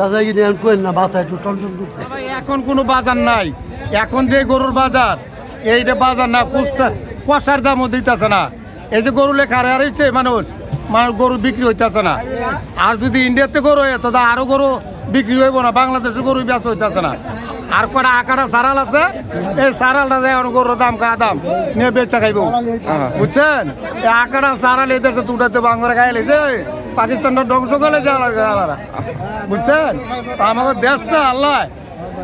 চাচা কিনে আমি কই না এখন কোনো বাজার নাই। এখন যে গরুর বাজার, এইটা বাজার না, কুস্তা, কষার দামও দিতেছে না। এই যে গরু লেখা হারাইছে মানুষ মানুষ গরু বিক্রি হইতেছে না। আর যদি ইন্ডিয়াতে গরু হয় তাহলে আরও গরু বিক্রি হইব না, বাংলাদেশে গরু বেচা হইতেছে না। আর কটা আকাটা সারাল আছে, এই সারালটা যায় গরুর দাম কা দাম? নিয়ে বেচা খাইব। বুঝছেন? এই আকাটা সারাল এই দেশে তুটাতে বাংলা খাইলে যে পাকিস্তানটা ধ্বংস করে যায় বুঝছেন? তা আমাদের দেশটা আল্লাহ,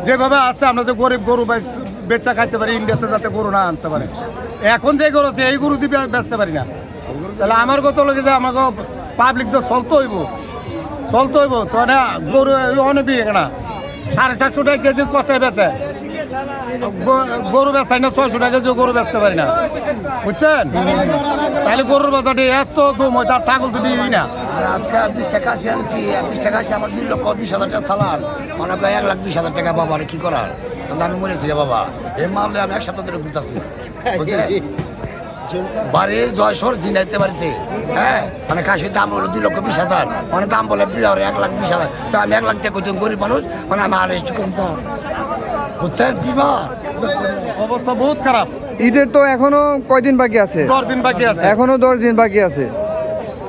যেভাবে আছে, আমরা যে গরিব গরু বেচা খাইতে পারি, ইন্ডিয়াতে যাতে গরু না আনতে পারে। এখন যে গরু আছে, এই গরু দিয়ে বেচতে পারি না। তাহলে আমার কত লোক যে আমাকে পাবলিক তো চলতে হইব। চলতে হইব, তো না, গরু অনেক না সাড়ে চারশো টাকা কেজি কষায় বেচে। গরু বেচাই না, ছয়শো টাকা কেজি গরু বেচতে পারি না। বুঝছেন? তাহলে গরুর বাজারটা এত দম হয়েছে আর ছাগল তো দিবি না। আর আজকে বিশ টাকা আসি আনছি আর বিশ টাকা আসি আমার দুই লক্ষ বিশ হাজার টাকা চালান অনেক এক লাখ বিশ হাজার টাকা বাবা কি করার? কিন্তু আমি মরেছি বাবা। এই মারলে আমি এক সপ্তাহ ধরে ঘুরতেছি। বুঝলেন? বাড়ি জয়সর জিনাইতে বাড়িতে। হ্যাঁ? মানে কাশির দাম হলো দুই লক্ষ বিশ হাজার। মানে দাম বলে এক লাখ বিশ হাজার। তো আমি এক লাখ টাকা করতাম গরিব মানুষ মানে আমি আর একটু কমতাম বুঝছেন? বিমার। অবস্থা বহুত খারাপ। ঈদের তো এখনও কয়দিন বাকি আছে? দশ দিন বাকি আছে। এখনও দশ দিন বাকি আছে।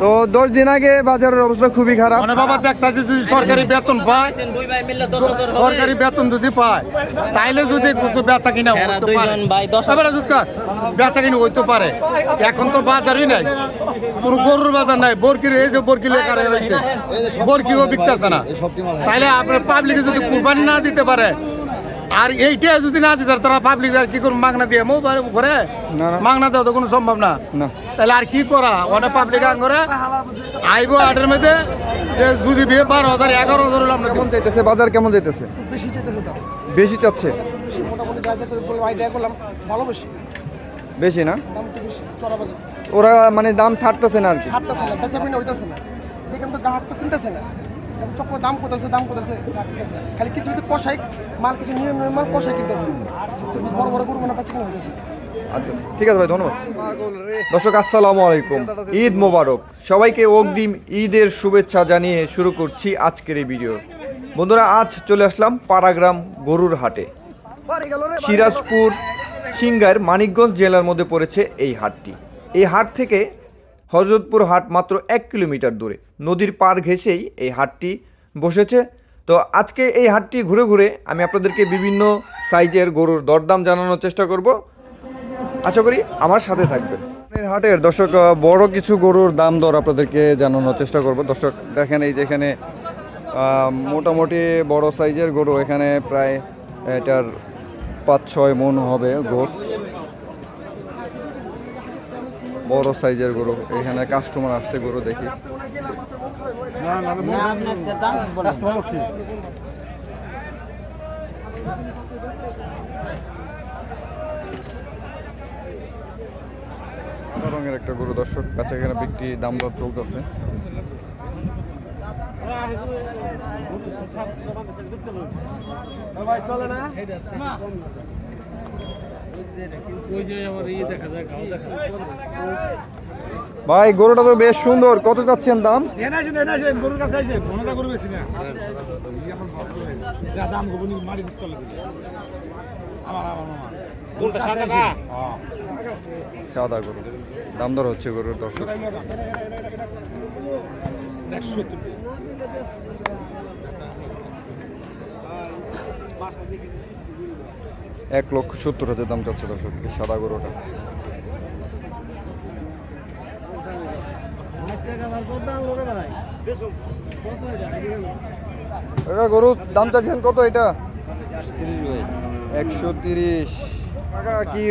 তো দশ দিন আগে বাজারের অবস্থা খুবই খারাপ। মানে বাবা দেখতেছি যদি সরকারি বেতন পায় সরকারি বেতন যদি পায় তাইলে যদি কিছু বেচা কিনা হ্যাঁ, বেচা কিনা হইতে পারে। এখন তো বাজারই নাই। কোনো গরুর বাজার নাই। বরকির এই যে বরকি লেখা রয়েছে বরকিও বিকতেছে না। তাইলে আপনার পাবলিকে যদি কুরবানি না দিতে পারে আর এইটা যদি না দিতে তারা পাবলিক আর কি করব মাগনা দিয়ে মো ঘরে? না, না। মাগনা দেওয়া তো কোনো সম্ভব না। না। তাহলে আর কি করা? অনেক পাবলিক আন করে আইবো আটের মধ্যে যে যদি বিয়ে বারো হাজার এগারো হাজার হলে আমরা কেমন যাইতেছে? বাজার কেমন যাইতেছে? বেশি যেতেছে দাম বেশি চাচ্ছে? বেশি বেশি। না? দাম একটু বেশি চড়া বাজার। ওরা মানে দাম ছাড়তেছে না আর কি। হাঁটতেছে না বেচা কিনা হইতেছে না। এখানে তো গ্রাহক তো কিনতেছে না। চক্র দাম করতেছে দাম করতেছে খালি কিছু কিছু কষাই মাল কিছু নিয়ম নিয়ম মাল কষাই কিনতেছে বড় বড় গরু মানে বেচা কিনা হইতেছে। আচ্ছা ঠিক আছে ভাই ধন্যবাদ। দর্শক আসসালামু আলাইকুম। ঈদ মোবারক। সবাইকে অগ্রিম ঈদের শুভেচ্ছা জানিয়ে শুরু করছি আজকের এই ভিডিও। বন্ধুরা আজ চলে আসলাম পাড়াগ্রাম গরুর হাটে। সিরাজপুর সিঙ্গার মানিকগঞ্জ জেলার মধ্যে পড়েছে এই হাটটি। এই হাট থেকে হজরতপুর হাট মাত্র এক কিলোমিটার দূরে। নদীর পার ঘেঁষেই এই হাটটি বসেছে। তো আজকে এই হাটটি ঘুরে ঘুরে আমি আপনাদেরকে বিভিন্ন সাইজের গরুর দরদাম জানানোর চেষ্টা করব। আশা করি আমার সাথে থাকবেন। হাটের দর্শক বড় কিছু গরুর দাম দর আপনাদেরকে জানানোর চেষ্টা করব। দর্শক, দেখেন এই যে এখানে মোটামুটি বড় সাইজের গরু এখানে প্রায় এটার পাঁচ ছয় মন হবে গোস্ত। বড় সাইজের গরু, এখানে কাস্টমার আসতে গরু দেখি। রঙের একটা গরু দর্শক কাছে এখানে বিক্রি, দাম দর চলতেছে। ভাই গরুটা তো বেশ সুন্দর। কত যাচ্ছেন দাম? সাদা গরু। দাম দর হচ্ছে গরুর দর্শক। এক লক্ষ সত্তর হাজার দাম চাচ্ছে দর্শক এই সাদা গরুটা। গরু দাম চাচ্ছেন কত এটা? একশো তিরিশ। কি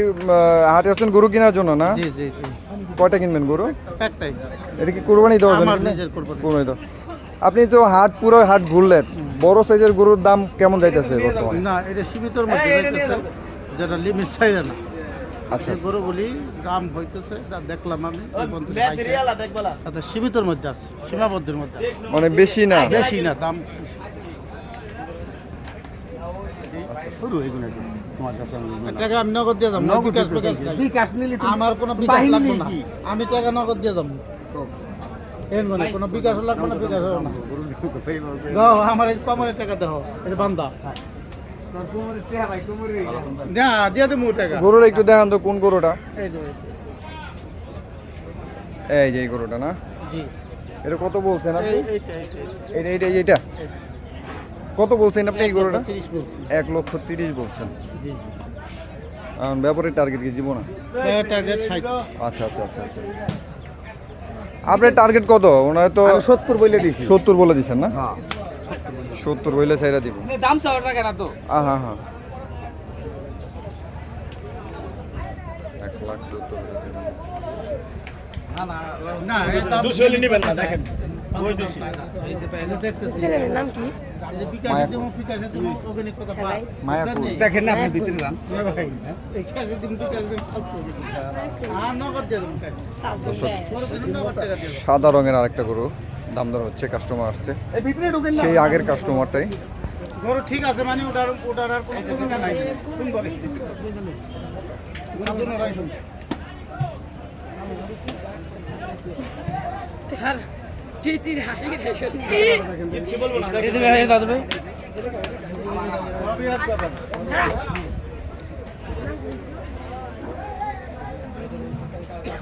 হাটে আসছেন গরু কেনার জন্য না? জি জি জি। কয়টা কিনবেন গরু? একটাই। এটা কি কোরবানি কোরবানি। কোরবানি দেওয়া। আপনি তো হাট পুরো হাট ঘুরলেন। বড় সাইজের গরুর দাম কেমন যাইতেছে বর্তমানে? না এটা সীমিতর মধ্যে যাইতেছে যেটা লিমিট ছাইরে না। আচ্ছা সেই গরুগুলি দাম হইতেছে দেখলাম আমি। তাতে সীমিতর মধ্যে আছে সীমাবদ্ধের মধ্যে মানে বেশি না? বেশি না দাম শুরু এগুলো তোমার কাছে আমি টাকা আমি নগদ দিয়ে যাব নগদ বিকাশ নিলে আমার কোনো বিকাশ লাগবে না। আমি টাকা নগদ দিয়ে যাব। এন কোনো বিকাশ লাগবে না বিকাশ হবে না। দাও আমার এই কমরের টাকা দাও এই বান্দা। না দিয়ে দেবো টাকা। গরুটা একটু দেখান তো কোন গরুটা? এই যে, এই গরুটা না? জি। এটা কত বলছেন আপনি? এই- এইটা এইটা কত বলছেন আপনি এই গরুটা? এক লক্ষ তিরিশ বলছেন। ব্যাপারের টার্গেট কি জীবন? আচ্ছা আচ্ছা আচ্ছা আচ্ছা। আপনার টার্গেট কত? ওনারা তো সত্তর বলে দিচ্ছি সত্তর বলে দিচ্ছেন না? সত্তর বইলে সাইরা দিব। দাম চাওয়ার থাকে না তো। হ্যাঁ হ্যাঁ এক লাখ সত্তর। হাজার টাকা। না দুশো নিবেন না দেখেন। নাম কি। দেখেন না আপনি ভিতরে যান। সাদা রঙের আরেকটা গরু দাম দর হচ্ছে কাস্টমার আসছে। সেই আগের কাস্টমারটাই গরু ঠিক আছে মানে ওটার ওটার আর কোনো নাই। সুন্দর। গরু দুনোটাই সুন্দর আর চিতির হাসি সত্যি সবই এক কথা।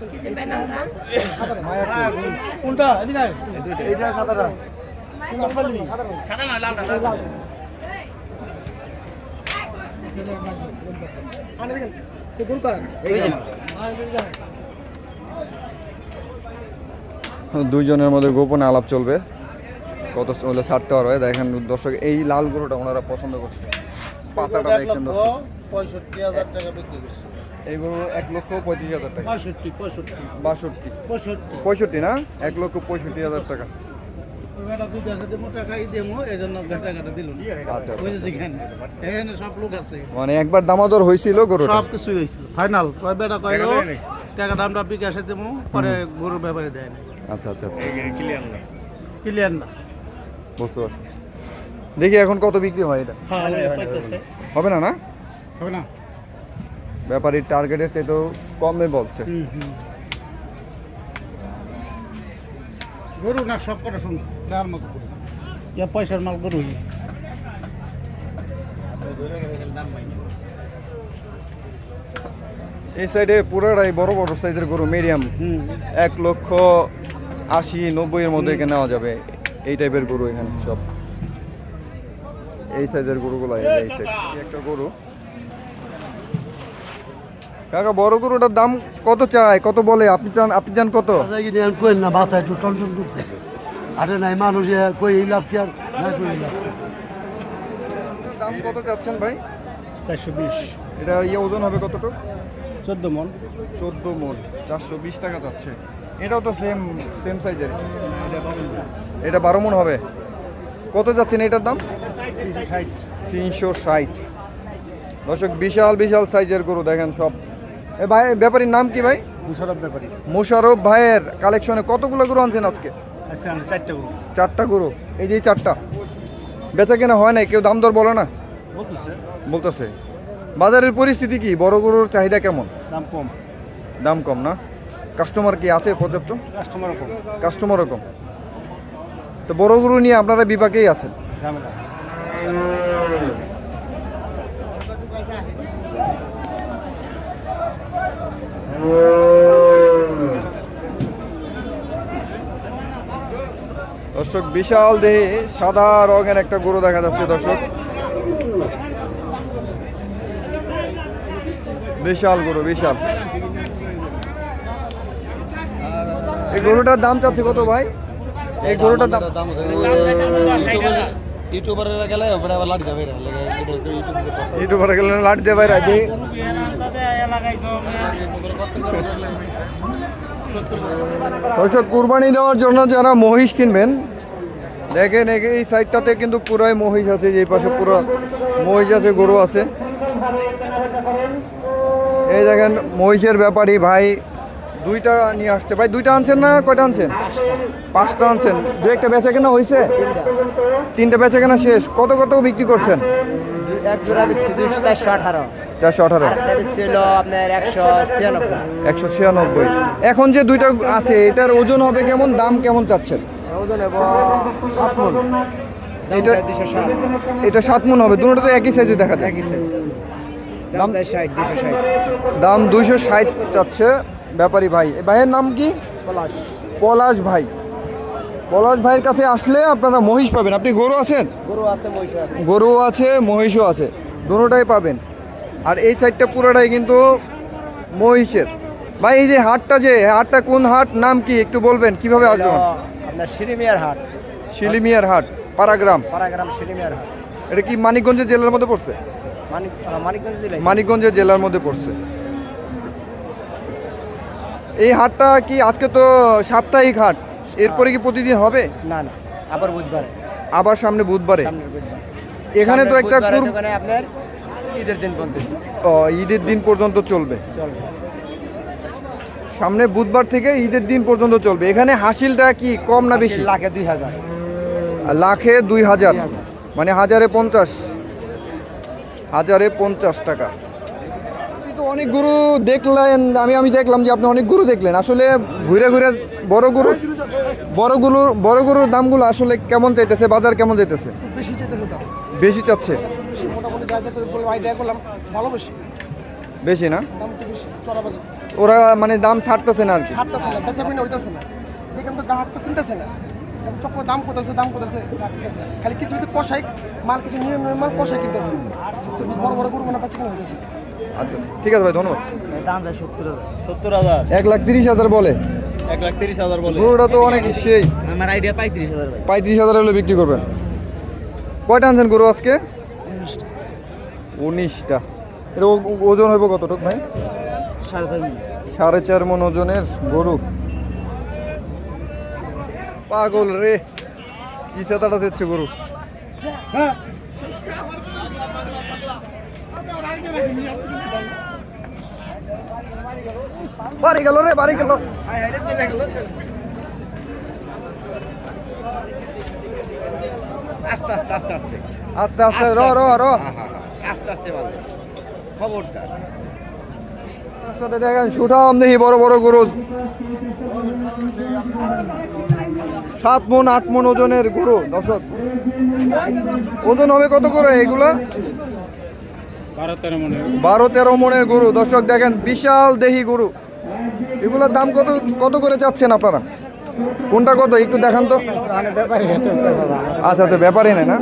কি কোনটা এদিকে এইটা সাদাটা আনে দেখেন তো গরু কার দুইজনের মধ্যে গোপনে আলাপ চলবে। কত হলে ছাড়তে পারবে? দেখেন দর্শক এই লাল গরুটা ওনারা পছন্দ করছে। এক দেখছেন দর্শক। পঁয়ষট্টি হাজার টাকা বিক্রি করছে। এই গরু এক লক্ষ পঁয়ত্রিশ হাজার টাকা। পঁয়ষট্টি পঁয়ষট্টি। বাষট্টি। পঁয়ষট্টি। পঁয়ষট্টি না? এক লক্ষ পঁয়ষট্টি হাজার টাকা। আচ্ছা, আচ্ছা। মানে একবার দামাদর হয়েছিল সব কিছুই হয়েছিল। ফাইনাল কয় বেটা কয়লো টাকাটা আমরা বিকাশে দেবো পরে গরুর ব্যাপারে দেয় না আচ্ছা আচ্ছা আচ্ছা। ক্লিয়ার না। বুঝতে পারছি। দেখি এখন কত বিক্রি হয় এটা। হ্যাঁ হবে না না? হবে না। ব্যাপারীর টার্গেটের চাইতেও কমে বলছে। গরু না সব কটা সুন্দর দেওয়ার মতো ইয়া পয়সার মাল গরুই এই সাইডে পুরোটাই বড় বড় সাইজের গরু মিডিয়াম এক লক্ষ আশি নব্বই এর মধ্যে এখানে নেওয়া যাবে। এই টাইপের গরু এখানে সব। এই সাইজের গরুগুলো এই সাইজ একটা গরু। কাকা বড় গরুটার দাম কত চায়? কত বলে? আপনি চান আপনি চান কত? কই না মাথা একটু টনটন করতেছে। আরে নাই মানুষ কই এই লাভ কি আর? না কই লাভ দাম কত চাচ্ছেন ভাই? চারশো বিশ। এটা ইয়ে ওজন হবে কতটুকু? চোদ্দ মন। চোদ্দ মন। চারশো বিশ টাকা যাচ্ছে। এটাও তো সেম সেম সাইজের এটা বারো মন হবে। কত যাচ্ছেন এটার দাম? তিনশো ষাট। দর্শক বিশাল বিশাল সাইজের গরু দেখেন সব। এ ভাই ব্যাপারীর নাম কি ভাই? মুশারফ ব্যাপারী। মোশারফ ভাইয়ের কালেকশনে কতগুলো গরু আনছেন আজকে? চারটে গরু। চারটা গরু। এই যে চারটা। বেচা কেনা হয় নাই? কেউ দাম দর বলে না? বলতেছে। বলতেছে। বাজারের পরিস্থিতি কি? বড় গরুর চাহিদা কেমন? দাম কম। দাম কম না? কাস্টমার কি আছে পর্যাপ্ত? কাস্টমার কম। কাস্টমারও কম। তো বড় গরু নিয়ে আপনারা বিপাকেই আছেন। দর্শক বিশাল দেহে সাদা রঙের একটা গরু দেখা যাচ্ছে দর্শক। বিশাল গরু বিশাল। এই গরুটার দাম চাচ্ছে কত ভাই? এই গরুটার দাম ইউটিউবারেরা গেলে ওপরে আবার ইউটিউবার গেলে লাট আগে কুরবানি দেওয়ার জন্য যারা মহিষ কিনবেন দেখেন এই সাইডটাতে কিন্তু পুরাই মহিষ আছে এই পাশে পুরো মহিষ আছে গরু আছে। এই দেখেন মহিষের ব্যাপারই ভাই দুইটা নিয়ে আসছে। ভাই দুইটা আনছেন না কয়টা আনছেন? পাঁচটা আনছেন। দু একটা বেচা কেনা হয়েছে তিনটা বেচা কেনা শেষ। কত কত বিক্রি করছেন? চারশো আঠারো। একশো ছিয়ানব্বই। এখন যে দুইটা আছে এটার ওজন হবে কেমন? দাম কেমন চাচ্ছেন? মন। এটা- এটা সাত মন হবে। দুটো তো একই সাইজে দেখা যায়। দাম দুইশো ষাট চাচ্ছে। ব্যাপারী ভাই। ভাইয়ের নাম কি? পলাশ। পলাশ ভাই। পলাশ ভাইয়ের কাছে আসলে আপনারা মহিষ পাবেন। আপনি গরু আছেন? গরু আছে মহিষ আছে। গরু আছে মহিষও আছে। দুটোটাই পাবেন। আর এই চারটা পুরোটাই কিন্তু মহিষের। ভাই এই যে হাটটা যে হাটটা কোন হাট? নাম কি? একটু বলবেন কীভাবে আসবেন? আপনার শিরিমিয়ার হাট। শিলিমিয়ার হাট পারাগ্রাম। পাড়াগ্রাম শিরিমিয়ার হাট। এটা কি মানিকগঞ্জের জেলার মধ্যে পড়ছে? মানিকগঞ্জ মানিকগঞ্জের জেলার মধ্যে পড়ছে। এই হাটটা কি আজকে তো সাপ্তাহিক হাট? এরপরে কি প্রতিদিন হবে? না না। আবার বুধবার। আবার সামনে বুধবারে? এখানে তো একটা আপনার ঈদের দিন পর্যন্ত। ও, ঈদের দিন পর্যন্ত চলবে। চলবে। সামনে বুধবার থেকে ঈদের দিন পর্যন্ত চলবে। এখানে হাসিলটা কি কম না বেশি? লাখে দুই হাজার। লাখে দুই হাজার। মানে হাজারে পঞ্চাশ। হাজারে পঞ্চাশ টাকা। অনেক গরু দেখলেন আমি আমি দেখলাম যে আপনি অনেক গরু দেখলেন। আসলে ঘুরে ঘুরে বড় গরু বড় গরুর বড় গরুর দামগুলো আসলে কেমন চাইতেছে বাজার কেমন চাইতেছে? বেশি দাম বেশি চাচ্ছে? বেশি মোটামুটি যা যা করে আইডিয়া করলাম ভালো বেশি। বেশি না? ওরা মানে দাম ছাড়তেছে না আর কি। হাঁটতেছে না বেচা হইতেছে না। এখান তো গ্রাহক তো কিনতেছে না। দাম করতেছে দাম করতেছে খালি কিছু কিছু কষাই মাল কিছু নিয়ে নিয়ে মাল কষাই কিনতেছে। বড় বড় গরু মানে কেন হইতেছে। আচ্ছা ঠিক আছে ভাই ধন্যবাদ। দাম চাই সত্তর হাজার। সত্তর হাজার। এক লাখ তিরিশ হাজার বলে। এক লাখ তিরিশ হাজার বলে। গরুটা তো অনেক সেই। আমার আইডিয়া পঁয়ত্রিশ হাজার পঁয়ত্রিশ হাজার হলে বিক্রি করবেন। কয়টা আনছেন গরু আজকে? উনিশটা। এটা ও- ওজন হইব কতটুক ভাই? সাড়ে চার সাড়ে চার মন ওজনের গরু। পাগল রে। কি চেচ্ছে গরু। বাড়ি গেল রে বাড়ি গেল। আস্তে আস্তে আস্তে আস্তে। আস্তে আস্তে র র র। আস্তে আস্তে ভালো খবরটা? সাথে দেখেন সুঠাম দেখি বড় বড় গরু। সাত মন আট মন ওজনের গরু দর্শক। ওজন হবে কত করে এগুলা বারো তেরো মনের গরু। দর্শক দেখেন, বিশাল দেহি গরু। এগুলোর দাম কত কত করে চাচ্ছেন আপনারা? কোনটা কত? একটু দেখান তো। আচ্ছা আচ্ছা ব্যাপারই নেই না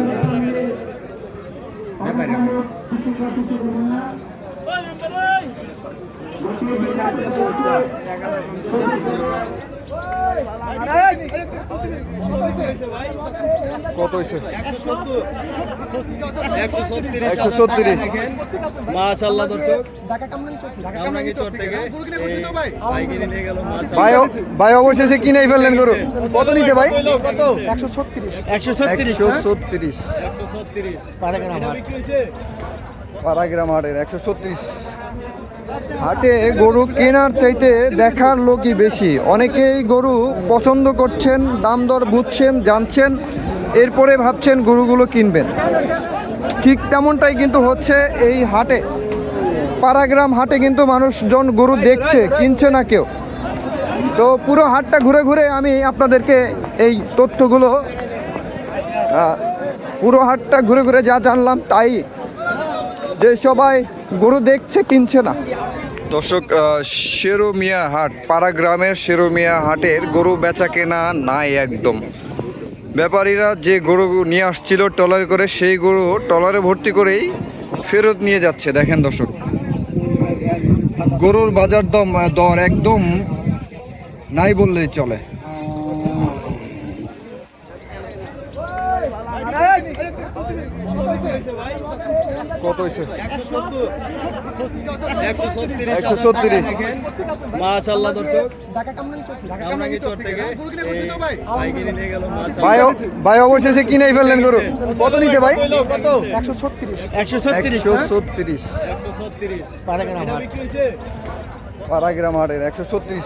কত হয়েছে? একশো ছত্রিশ। মাশাল্লাহ ভাই। কিনে নিয়ে গেল ভাই ভাই অবশেষে কিনেই ফেললেন গরু। কত নিছে ভাই? কত একশো ছত্রিশ। একশো একশো ছত্রিশ। একশো ছত্রিশ। পাড়াগ্রাম হাটের একশো ছত্রিশ। হাটে গরু কেনার চাইতে দেখার লোকই বেশি। অনেকেই গরু পছন্দ করছেন, দাম দর বুঝছেন, জানছেন, এরপরে ভাবছেন গরুগুলো কিনবেন। ঠিক তেমনটাই কিন্তু হচ্ছে এই হাটে। পাড়াগ্রাম হাটে কিন্তু মানুষজন গরু দেখছে, কিনছে না কেউ। তো পুরো হাটটা ঘুরে ঘুরে আমি আপনাদেরকে এই তথ্যগুলো পুরো হাটটা ঘুরে ঘুরে যা জানলাম তাই যে সবাই গরু দেখছে, কিনছে না। দর্শক শেরো মিয়া হাট, পাড়া গ্রামের শেরো মিয়া হাটের গরু বেচা কেনা নাই একদম। ব্যাপারীরা যে গরু নিয়ে আসছিল ট্রলারে করে, সেই গরু ট্রলারে ভর্তি করেই ফেরত নিয়ে যাচ্ছে। দেখেন দর্শক, গরুর বাজার দম, দর একদম নাই বললেই চলে। কত হয়েছে? একশো ছত্রিশ। মাশাল্লাহ দর্শক। ভাই কিনে অবশেষে কিনেই ফেললেন গরু। কত নিছে ভাই? কত একশো ছত্রিশ। একশো ছত্রিশ। ছত্রিশ। পাড়াগ্রাম হাট। পাড়াগ্রাম হাটের একশো ছত্রিশ।